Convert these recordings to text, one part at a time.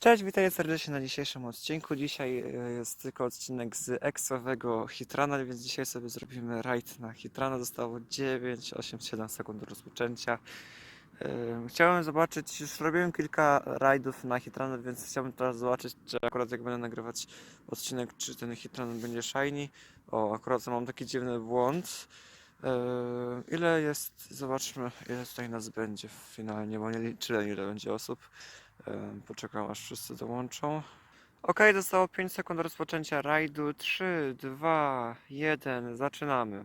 Cześć, witajcie serdecznie na dzisiejszym odcinku. Dzisiaj e, jest tylko odcinek z eksowego Hitrana, więc dzisiaj sobie zrobimy rajd na Hitrana. Zostało 9, 8, 7 sekund do rozpoczęcia. E, Chciałem zobaczyć, już robiłem kilka rajdów na Hitrana, więc chciałbym teraz zobaczyć, czy akurat jak będę nagrywać odcinek, czy ten Hitran będzie shiny. O, akurat mam taki dziwny błąd. E, Ile jest, zobaczmy, ile tutaj nas będzie finalnie, bo nie liczyłem ile będzie osób. Em, Poczekam aż wszyscy dołączą. Ok, zostało 5 sekund do rozpoczęcia rajdu. 3, 2, 1, zaczynamy.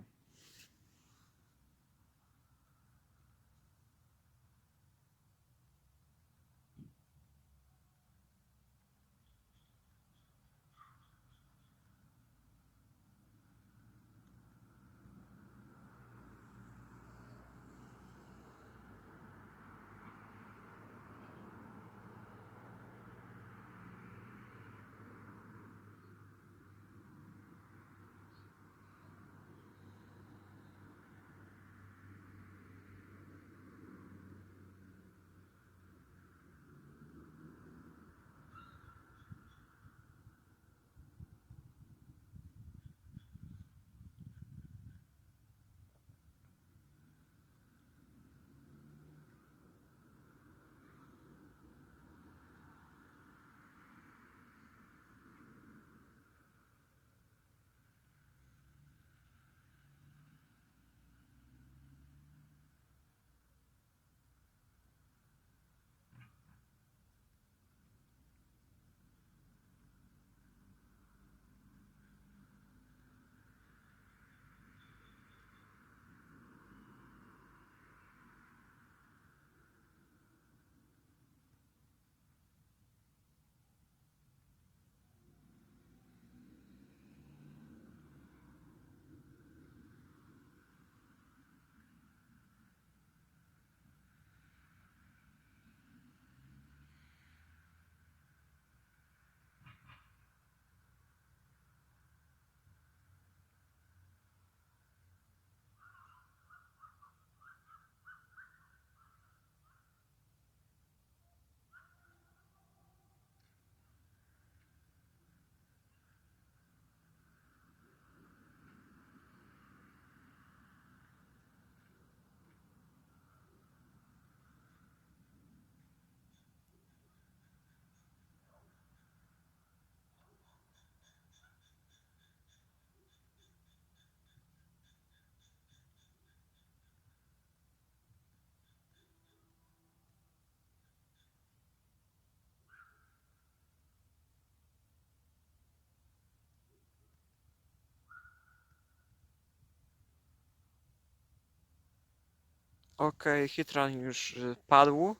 Ok, Hitran już y, padł.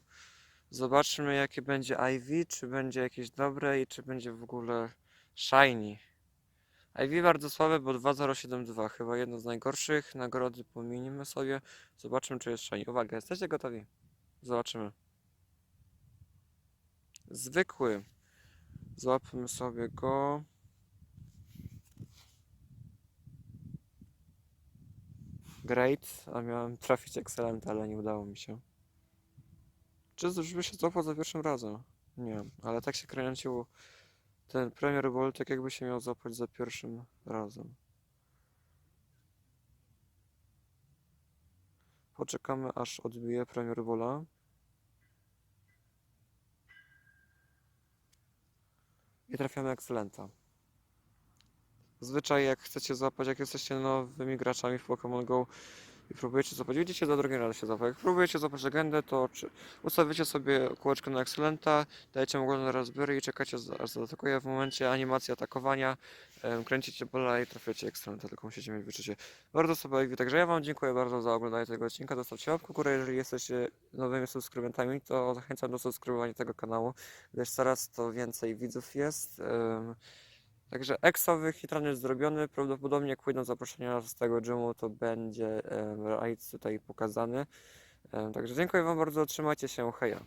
Zobaczmy jakie będzie IV, czy będzie jakieś dobre i czy będzie w ogóle shiny. IV bardzo słabe, bo 2072, chyba jedno z najgorszych. Nagrody pominimy sobie. Zobaczymy czy jest shiny. Uwaga, jesteście gotowi? Zobaczymy. Zwykły. Złapmy sobie go. Great, a miałem trafić Excellent, ale nie udało mi się. Czy żeby się złapał za pierwszym razem? Nie, ale tak się kręcił ten Premier Ball, tak jakby się miał złapać za pierwszym razem. Poczekamy aż odbije Premier Balla. I trafiamy Excellenta. Zazwyczaj jak chcecie złapać, jak jesteście nowymi graczami w Pokémon GO i próbujecie złapać, widzicie, za drugim razem się złapać. Jak próbujecie złapać legendę, to czy, ustawicie sobie kółeczko na Excellenta, dajecie mu go na Raspberry i czekacie aż zaatakuje. W momencie animacji atakowania kręcicie bola i trafiacie Excellenta, tylko musicie mieć wyczucie. Bardzo sobie, także ja Wam dziękuję bardzo za oglądanie tego odcinka. Zostawcie łapkę górę, jeżeli jesteście nowymi subskrybentami, to zachęcam do subskrybowania tego kanału, gdyż coraz to więcej widzów jest. Także eksowy hitran jest zrobiony. Prawdopodobnie jak pójdą zaproszenia z tego gymu, to będzie em, raid tutaj pokazany. Także dziękuję Wam bardzo, trzymajcie się, heja.